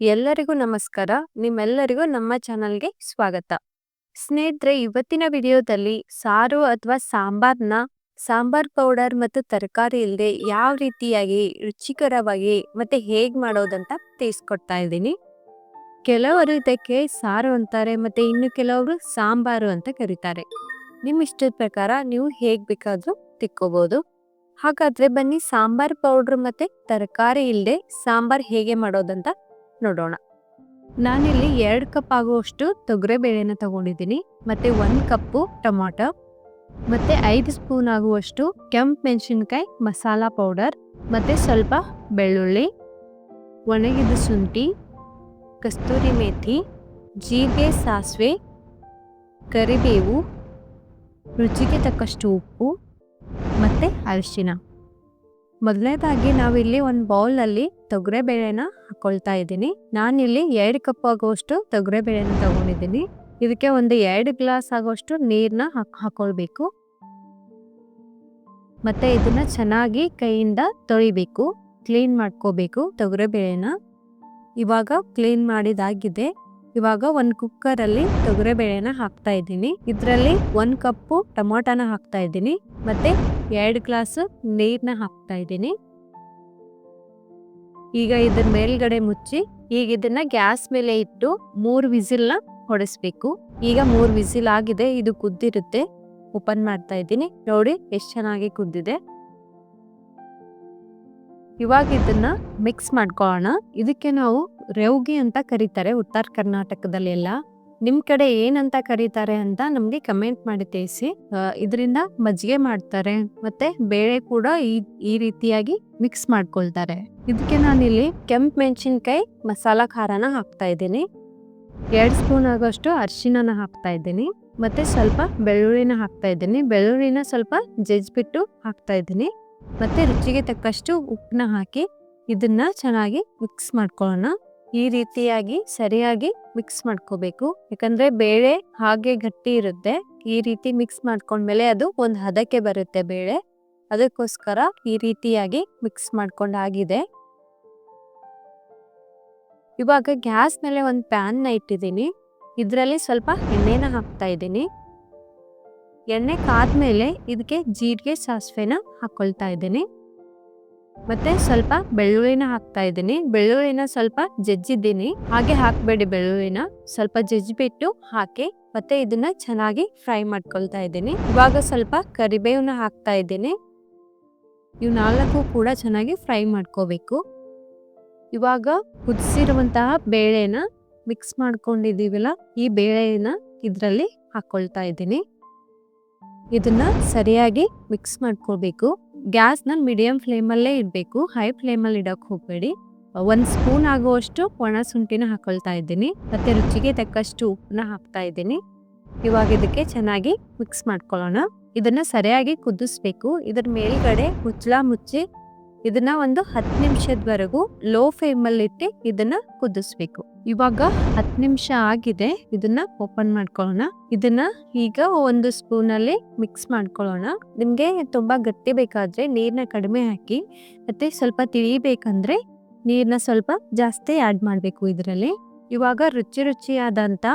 ಎಲ್ಲರಿಗೂ ನಮಸ್ಕಾರ. ನಿಮ್ಮೆಲ್ಲರಿಗೂ ನಮ್ಮ ಚಾನಲ್ಗೆ ಸ್ವಾಗತ. ಸ್ನೇಹಿತರೆ, ಇವತ್ತಿನ ವಿಡಿಯೋದಲ್ಲಿ ಸಾರು ಅಥವಾ ಸಾಂಬಾರ್ನ ಸಾಂಬಾರ್ ಪೌಡರ್ ಮತ್ತು ತರಕಾರಿ ಇಲ್ಲದೆ ಯಾವ ರೀತಿಯಾಗಿ ರುಚಿಕರವಾಗಿ ಮತ್ತೆ ಹೇಗ್ ಮಾಡೋದಂತ ತಿಳಿಸ್ಕೊಡ್ತಾ ಇದ್ದೀನಿ. ಕೆಲವರು ಇದಕ್ಕೆ ಸಾರು ಅಂತಾರೆ ಮತ್ತೆ ಇನ್ನು ಕೆಲವರು ಸಾಂಬಾರು ಅಂತ ಕರೀತಾರೆ. ನಿಮ್ಮ ಇಷ್ಟದ ಪ್ರಕಾರ ನೀವು ಹೇಗ್ ಬೇಕಾದ್ರೂ ತಿಕ್ಕೋಬಹುದು ಹಾಗಾದ್ರೆ ಬನ್ನಿ ಸಾಂಬಾರ್ ಪೌಡರ್ ಮತ್ತೆ ತರಕಾರಿ ಇಲ್ಲದೆ ಸಾಂಬಾರ್ ಹೇಗೆ ಮಾಡೋದಂತ ನೋಡೋಣ. ನಾನಿಲ್ಲಿ ಎರಡು ಕಪ್ ಆಗುವಷ್ಟು ತೊಗರೆಬೇಳೆನ ತಗೊಂಡಿದ್ದೀನಿ. ಮತ್ತೆ ಒಂದು ಕಪ್ಪು ಟೊಮಾಟೊ. ಮತ್ತೆ ಐದು ಸ್ಪೂನ್ ಆಗುವಷ್ಟು ಕೆಂಪು ಮೆಣಸಿನ್ಕಾಯಿ ಮಸಾಲ ಪೌಡರ್. ಮತ್ತೆ ಸ್ವಲ್ಪ ಬೆಳ್ಳುಳ್ಳಿ. ಒಣಗಿದ ಶುಂಠಿ. ಕಸ್ತೂರಿ ಮೇಥಿ. ಜೀರಿಗೆ, ಸಾಸಿವೆ. ಕರಿಬೇವು. ರುಚಿಗೆ ತಕ್ಕಷ್ಟು ಉಪ್ಪು. ಮತ್ತೆ ಅರಿಶಿನ. ಮೊದಲನೇದಾಗಿ ನಾವಿಲ್ಲಿ ಒಂದು ಬೌಲ್ನಲ್ಲಿ ತೊಗರೆ ಬೇಳೆನ ಹಾಕೊಳ್ತಾ ಇದ್ದೀನಿ. ನಾನಿಲ್ಲಿ ಎರಡು ಕಪ್ ಆಗುವಷ್ಟು ತೊಗರೆ ಬೇಳೆನ ತಗೊಂಡಿದ್ದೀನಿ. ಇದಕ್ಕೆ ಒಂದು ಎರಡು ಗ್ಲಾಸ್ ಆಗುವಷ್ಟು ನೀರನ್ನ ಹಾಕ್ ಹಾಕೊಳ್ಬೇಕು. ಮತ್ತೆ ಇದನ್ನ ಚೆನ್ನಾಗಿ ಕೈಯಿಂದ ತೊಳಿಬೇಕು. ಕ್ಲೀನ್ ಮಾಡ್ಕೋಬೇಕು ತೊಗರೆ ಬೇಳೆನ. ಇವಾಗ ಕ್ಲೀನ್ ಮಾಡಿದಾಗಿದೆ. ಇವಾಗ ಒಂದು ಕುಕ್ಕರಲ್ಲಿ ತೊಗರೆ ಬೇಳೆನ ಹಾಕ್ತಾ ಇದ್ದೀನಿ. ಇದರಲ್ಲಿ ಒಂದು ಕಪ್ಪು ಟೊಮೊಟೊನ ಹಾಕ್ತಾ ಇದ್ದೀನಿ. ಮತ್ತೆ ಎರಡು ಗ್ಲಾಸ್ ನೀರ್ನ ಹಾಕ್ತಾ ಇದ್ದೀನಿ. ಈಗ ಇದ್ರ ಮೇಲ್ಗಡೆ ಮುಚ್ಚಿ, ಈಗ ಇದನ್ನ ಗ್ಯಾಸ್ ಮೇಲೆ ಇಟ್ಟು ಮೂರು ವಿಸಿಲ್ನ ಹೊಡೆಸ್ಬೇಕು. ಈಗ ಮೂರು ವಿಸಿಲ್ ಆಗಿದೆ, ಇದು ಕುದ್ದಿರುತ್ತೆ. ಓಪನ್ ಮಾಡ್ತಾ ಇದ್ದೀನಿ. ನೋಡಿ, ಎಷ್ಟು ಚೆನ್ನಾಗಿ ಕುದ್ದಿದೆ. ಇವಾಗ ಇದನ್ನ ಮಿಕ್ಸ್ ಮಾಡ್ಕೊಳ್ಳೋಣ. ಇದಕ್ಕೆ ನಾವು ರೆವ್ಗಿ ಅಂತ ಕರೀತಾರೆ ಉತ್ತರ ಕರ್ನಾಟಕದಲ್ಲೆಲ್ಲ. ನಿಮ್ಮ ನಿಮ್ ಕಡೆ ಏನಂತ ಕರೀತಾರೆ ಅಂತ ನಮ್ಗೆ ಕಮೆಂಟ್ ಮಾಡಿ ತಿಳಿಸಿ. ಇದರಿಂದ ಮಜ್ಜಿಗೆ ಮಾಡ್ತಾರೆ. ಮತ್ತೆ ಬೇಳೆ ಕೂಡ ಈ ಈ ರೀತಿಯಾಗಿ ಮಿಕ್ಸ್ ಮಾಡ್ಕೊಳ್ತಾರೆ. ಇದಕ್ಕೆ ನಾನಿಲ್ಲಿ ಕೆಂಪ್ ಮೆಣಸಿನ್ಕಾಯಿ ಮಸಾಲ ಖಾರನ ಹಾಕ್ತಾ ಇದ್ದೀನಿ. ಎರಡು ಸ್ಪೂನ್ ಆಗೋಷ್ಟು ಅರಿಶಿನ ಹಾಕ್ತಾ ಇದ್ದೀನಿ. ಮತ್ತೆ ಸ್ವಲ್ಪ ಬೆಳ್ಳುಳ್ಳಿನ ಹಾಕ್ತಾ ಇದ್ದೀನಿ. ಬೆಳ್ಳುಳ್ಳಿನ ಸ್ವಲ್ಪ ಜಜ್ಜಿಬಿಟ್ಟು ಹಾಕ್ತಾ ಇದ್ದೀನಿ. ಮತ್ತೆ ರುಚಿಗೆ ತಕ್ಕಷ್ಟು ಉಪ್ಪನ್ನ ಹಾಕಿ ಇದನ್ನ ಚೆನ್ನಾಗಿ ಮಿಕ್ಸ್ ಮಾಡ್ಕೊಳ್ಳೋಣ. ಈ ರೀತಿಯಾಗಿ ಸರಿಯಾಗಿ ಮಿಕ್ಸ್ ಮಾಡ್ಕೋಬೇಕು. ಯಾಕಂದ್ರೆ ಬೇಳೆ ಹಾಗೆ ಗಟ್ಟಿ ಇರುತ್ತೆ. ಈ ರೀತಿ ಮಿಕ್ಸ್ ಮಾಡ್ಕೊಂಡ್ಮೇಲೆ ಅದು ಒಂದು ಹದಕ್ಕೆ ಬರುತ್ತೆ ಬೇಳೆ. ಅದಕ್ಕೋಸ್ಕರ ಈ ರೀತಿಯಾಗಿ ಮಿಕ್ಸ್ ಮಾಡ್ಕೊಂಡಾಗಿದೆ. ಇವಾಗ ಗ್ಯಾಸ್ ಮೇಲೆ ಒಂದು ಪ್ಯಾನ್ನ ಇಟ್ಟಿದ್ದೀನಿ. ಇದರಲ್ಲಿ ಸ್ವಲ್ಪ ಎಣ್ಣೆನ ಹಾಕ್ತಾ ಇದ್ದೀನಿ. ಎಣ್ಣೆ ಕಾದ್ಮೇಲೆ ಇದಕ್ಕೆ ಜೀರಿಗೆ, ಸಾಸಿವೆನ ಹಾಕೊಳ್ತಾ ಇದ್ದೀನಿ. ಮತ್ತೆ ಸ್ವಲ್ಪ ಬೆಳ್ಳುಳ್ಳಿನ ಹಾಕ್ತಾ ಇದ್ದೀನಿ. ಬೆಳ್ಳುಳ್ಳಿನ ಸ್ವಲ್ಪ ಜಜ್ಜಿದ್ದೀನಿ. ಹಾಗೆ ಹಾಕ್ಬೇಡಿ ಬೆಳ್ಳುಳ್ಳಿನ. ಸ್ವಲ್ಪ ಜಜ್ಜಿಬಿಟ್ಟು ಹಾಕಿ, ಮತ್ತೆ ಇದನ್ನ ಚೆನ್ನಾಗಿ ಫ್ರೈ ಮಾಡ್ಕೊಳ್ತಾ ಇದ್ದೀನಿ. ಇವಾಗ ಸ್ವಲ್ಪ ಕರಿಬೇವನ್ನ ಹಾಕ್ತಾ ಇದ್ದೀನಿ. ಇವು ನಾಲ್ಕು ಕೂಡ ಚೆನ್ನಾಗಿ ಫ್ರೈ ಮಾಡ್ಕೋಬೇಕು. ಇವಾಗ ಕುದಿಸಿರುವಂತಹ ಬೇಳೆನ ಮಿಕ್ಸ್ ಮಾಡ್ಕೊಂಡಿದ್ದೀವಲ್ಲ, ಈ ಬೇಳೆನ ಇದರಲ್ಲಿ ಹಾಕ್ಕೊಳ್ತಾ ಇದ್ದೀನಿ. ಇದನ್ನ ಸರಿಯಾಗಿ ಮಿಕ್ಸ್ ಮಾಡ್ಕೊಳ್ಬೇಕು. ಗ್ಯಾಸ್ನ ಮೀಡಿಯಂ ಫ್ಲೇಮಲ್ಲೇ ಇಡಬೇಕು. ಹೈ ಫ್ಲೇಮಲ್ಲಿ ಇಡೋಕೆ ಹೋಗಬೇಡಿ. ಒಂದು ಸ್ಪೂನ್ ಆಗುವಷ್ಟು ಒಣ ಶುಂಠಿನ ಹಾಕೊಳ್ತಾ ಇದ್ದೀನಿ. ಮತ್ತೆ ರುಚಿಗೆ ತಕ್ಕಷ್ಟು ಉಪ್ಪನ್ನ ಹಾಕ್ತಾ ಇದ್ದೀನಿ. ಇವಾಗ ಇದಕ್ಕೆ ಚೆನ್ನಾಗಿ ಮಿಕ್ಸ್ ಮಾಡ್ಕೊಳ್ಳೋಣ. ಇದನ್ನ ಸರಿಯಾಗಿ ಕುದಿಸ್ಬೇಕು. ಇದರ ಮೇಲ್ಗಡೆ ಮುಚ್ಚಳ ಮುಚ್ಚಿ ಇದನ್ನ ಒಂದು ಹತ್ತು ನಿಮಿಷದವರೆಗೂ ಲೋ ಫ್ಲೇಮಲ್ಲಿ ಇಟ್ಟು ಇದನ್ನ ಕುದಿಸ್ಬೇಕು. ಇವಾಗ ಹತ್ತು ನಿಮಿಷ ಆಗಿದೆ, ಇದನ್ನ ಓಪನ್ ಮಾಡ್ಕೊಳ್ಳೋಣ. ಇದನ್ನ ಈಗ ಒಂದು ಸ್ಪೂನ್ ಅಲ್ಲಿ ಮಿಕ್ಸ್ ಮಾಡ್ಕೊಳ್ಳೋಣ. ನಿಮ್ಗೆ ತುಂಬಾ ಗಟ್ಟಿ ಬೇಕಾದ್ರೆ ನೀರ್ನ ಕಡಿಮೆ ಹಾಕಿ, ಮತ್ತೆ ಸ್ವಲ್ಪ ತಿಳಿಬೇಕಂದ್ರೆ ನೀರ್ನ ಸ್ವಲ್ಪ ಜಾಸ್ತಿ ಆಡ್ ಮಾಡ್ಬೇಕು ಇದರಲ್ಲಿ. ಇವಾಗ ರುಚಿ ರುಚಿಯಾದಂತ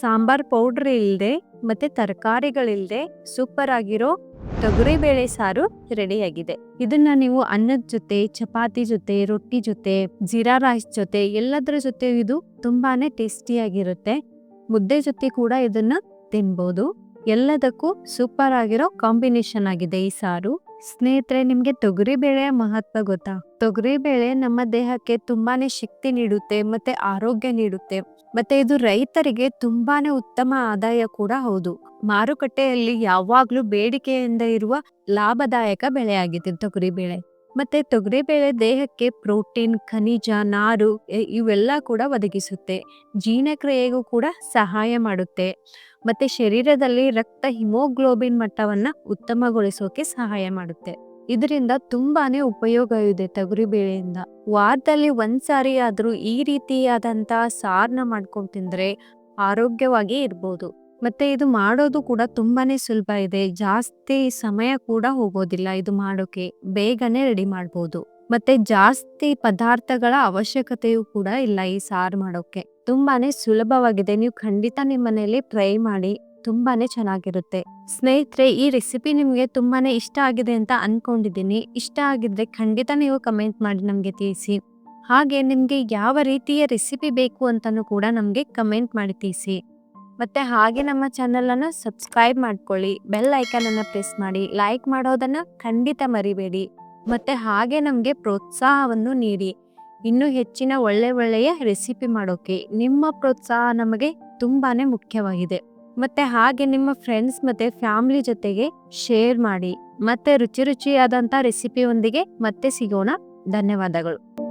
ಸಾಂಬಾರ್ ಪೌಡರ್ ಇಲ್ಲದೆ ಮತ್ತೆ ತರಕಾರಿಗಳಿಲ್ಲದೆ ಸೂಪರ್ ಆಗಿರೋ ತೊಗರಿ ಬೇಳೆ ಸಾರು ರೆಡಿಯಾಗಿದೆ. ಇದನ್ನ ನೀವು ಅನ್ನದ ಜೊತೆ, ಚಪಾತಿ ಜೊತೆ, ರೊಟ್ಟಿ ಜೊತೆ, ಜೀರಾ ರೈಸ್ ಜೊತೆ, ಎಲ್ಲದರ ಜೊತೆ ಇದು ತುಂಬಾನೇ ಟೇಸ್ಟಿಯಾಗಿರುತ್ತೆ ಮುದ್ದೆ ಜೊತೆ ಕೂಡ ಇದನ್ನ ತಿನ್ಬೋದು. ಎಲ್ಲದಕ್ಕೂ ಸೂಪರ್ ಆಗಿರೋ ಕಾಂಬಿನೇಷನ್ ಆಗಿದೆ ಈ ಸಾರು. ಸ್ನೇಹಿತರೆ, ನಿಮ್ಗೆ ತೊಗರಿ ಬೇಳೆಯ ಮಹತ್ವ ಗೊತ್ತಾ? ತೊಗರಿ ಬೇಳೆ ನಮ್ಮ ದೇಹಕ್ಕೆ ತುಂಬಾನೇ ಶಕ್ತಿ ನೀಡುತ್ತೆ, ಮತ್ತೆ ಆರೋಗ್ಯ ನೀಡುತ್ತೆ, ಮತ್ತೆ ಇದು ರೈತರಿಗೆ ತುಂಬಾನೇ ಉತ್ತಮ ಆದಾಯ ಕೂಡ ಹೌದು. ಮಾರುಕಟ್ಟೆಯಲ್ಲಿ ಯಾವಾಗ್ಲೂ ಬೇಡಿಕೆಯಿಂದ ಇರುವ ಲಾಭದಾಯಕ ಬೆಳೆಯಾಗಿದೆ ತೊಗರಿ ಬೇಳೆ. ಮತ್ತೆ ತೊಗರಿ ಬೇಳೆ ದೇಹಕ್ಕೆ ಪ್ರೋಟೀನ್, ಖನಿಜ, ನಾರು ಇವೆಲ್ಲ ಕೂಡ ಒದಗಿಸುತ್ತೆ. ಜೀರ್ಣಕ್ರಿಯೆಗೂ ಕೂಡ ಸಹಾಯ ಮಾಡುತ್ತೆ. ಮತ್ತೆ ಶರೀರದಲ್ಲಿ ರಕ್ತ ಹಿಮೋಗ್ಲೋಬಿನ್ ಮಟ್ಟವನ್ನ ಉತ್ತಮಗೊಳಿಸೋಕೆ ಸಹಾಯ ಮಾಡುತ್ತೆ. ಇದರಿಂದ ತುಂಬಾನೇ ಉಪಯೋಗ ಇದೆ ತೊಗರಿ ಬೇಳೆಯಿಂದ. ವಾರದಲ್ಲಿ ಒಂದ್ಸಾರಿ ಆದ್ರೂ ಈ ರೀತಿಯಾದಂತ ಸಾರ್ನ ಮಾಡ್ಕೊಂಡು ತಿಂದ್ರೆ ಆರೋಗ್ಯವಾಗಿ ಇರ್ಬೋದು. ಮತ್ತೆ ಇದು ಮಾಡೋದು ಕೂಡ ತುಂಬಾನೇ ಸುಲಭ ಇದೆ. ಜಾಸ್ತಿ ಸಮಯ ಕೂಡ ಹೋಗೋದಿಲ್ಲ ಇದು ಮಾಡೋಕೆ. ಬೇಗನೆ ರೆಡಿ ಮಾಡ್ಬೋದು. ಮತ್ತೆ ಜಾಸ್ತಿ ಪದಾರ್ಥಗಳ ಅವಶ್ಯಕತೆಯೂ ಕೂಡ ಇಲ್ಲ ಈ ಸಾರು ಮಾಡೋಕೆ ತುಂಬಾನೇ ಸುಲಭವಾಗಿದೆ. ನೀವು ಖಂಡಿತ ನಿಮ್ಮ ಮನೆಯಲ್ಲಿ ಟ್ರೈ ಮಾಡಿ, ತುಂಬಾನೇ ಚೆನ್ನಾಗಿರುತ್ತೆ. ಸ್ನೇಹಿತರೆ, ಈ ರೆಸಿಪಿ ನಿಮಗೆ ತುಂಬಾನೇ ಇಷ್ಟ ಆಗಿದೆ ಅಂತ ಅನ್ಕೊಂಡಿದ್ದೀನಿ. ಇಷ್ಟ ಆಗಿದ್ರೆ ಖಂಡಿತ ನೀವು ಕಮೆಂಟ್ ಮಾಡಿ ನಮಗೆ ತಿಳಿಸಿ. ಹಾಗೆ ನಿಮಗೆ ಯಾವ ರೀತಿಯ ರೆಸಿಪಿ ಬೇಕು ಅಂತಲೂ ಕೂಡ ನಮಗೆ ಕಮೆಂಟ್ ಮಾಡಿ ತಿಳಿಸಿ. ಮತ್ತೆ ಹಾಗೆ ನಮ್ಮ ಚಾನಲನ್ನು ಸಬ್ಸ್ಕ್ರೈಬ್ ಮಾಡ್ಕೊಳ್ಳಿ. ಬೆಲ್ ಐಕನನ್ನು ಪ್ರೆಸ್ ಮಾಡಿ. ಲೈಕ್ ಮಾಡೋದನ್ನ ಖಂಡಿತ ಮರಿಬೇಡಿ. ಮತ್ತೆ ಹಾಗೆ ನಮಗೆ ಪ್ರೋತ್ಸಾಹವನ್ನು ನೀಡಿ. ಇನ್ನೂ ಹೆಚ್ಚಿನ ಒಳ್ಳೆ ಒಳ್ಳೆಯ ರೆಸಿಪಿ ಮಾಡೋಕೆ ನಿಮ್ಮ ಪ್ರೋತ್ಸಾಹ ನಮಗೆ ತುಂಬಾನೇ ಮುಖ್ಯವಾಗಿದೆ. ಮತ್ತೆ ಹಾಗೆ ನಿಮ್ಮ ಫ್ರೆಂಡ್ಸ್ ಮತ್ತೆ ಫ್ಯಾಮಿಲಿ ಜೊತೆಗೆ ಶೇರ್ ಮಾಡಿ. ಮತ್ತೆ ರುಚಿ ರುಚಿಯಾದಂಥ ರೆಸಿಪಿಯೊಂದಿಗೆ ಮತ್ತೆ ಸಿಗೋಣ. ಧನ್ಯವಾದಗಳು.